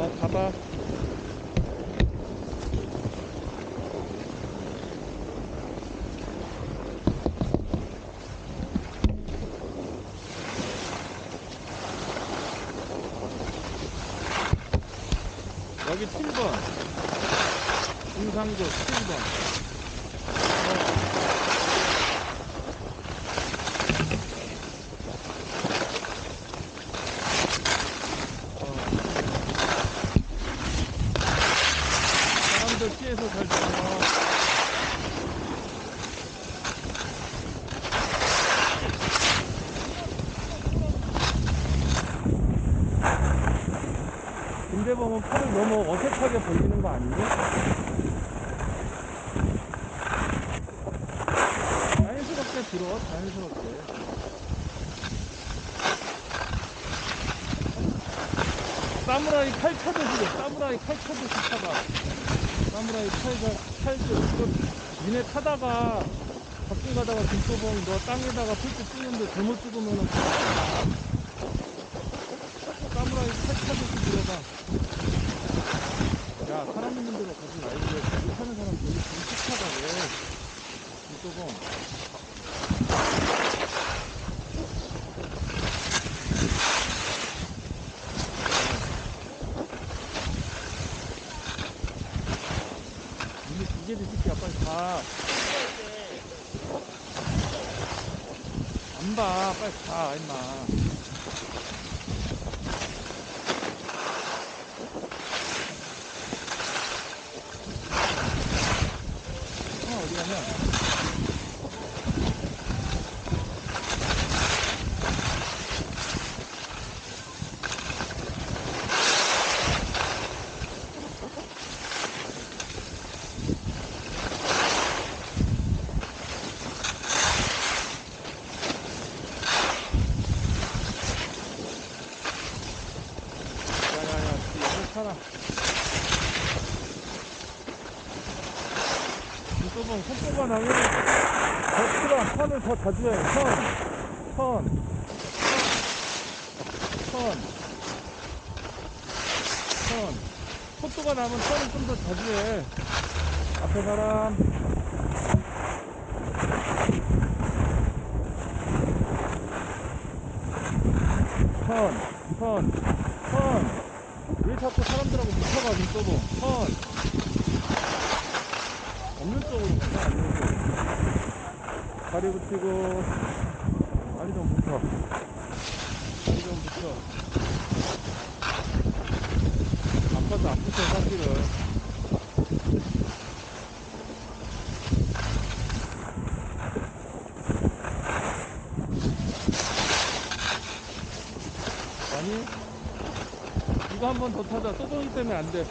어, 가봐. 여기 7번. 임상조 7번. 사람들 피해서 잘 들어. 근데 보면 팔을 너무 어색하게 벌리는 거 아니니? 자연스럽게 들어, 자연스럽게. 사무라이 칼 차듯이, 사무라이 칼 차듯이 타다. 사무라이 칼, 이거, 니네 타다가, 가끔 가다가 김소봉 너 땅에다가 풀때 쓰는데 잘못 찍으면은, 사무라이 칼 차듯이 들어가. 야, 사람 있는 데로 가지 말고, 사는 사람 되게 정직하다, 왜. 김소봉. 이게 이게 이 새끼야 빨리 가. 안 봐, 빨리 가, 임마. 어, 어 이쪽은 손꼽아 나면 더 틀어, 선을 더 자주 해. 선, 선, 선, 선. 속도가 나면 선을 좀 더 자주 해. 앞에 사람. 선, 선, 선. 왜 자꾸 사람들하고 붙어가, 눈떠도. 선. 없는 쪽으로 가자, 없는 쪽으로. 다리 붙이고, 다리 좀 붙여. 다리 좀 붙여. 아파도 안 붙여, 사실은. 아니, 이거 한 번 더 타자. 또동이 때문에 안 돼.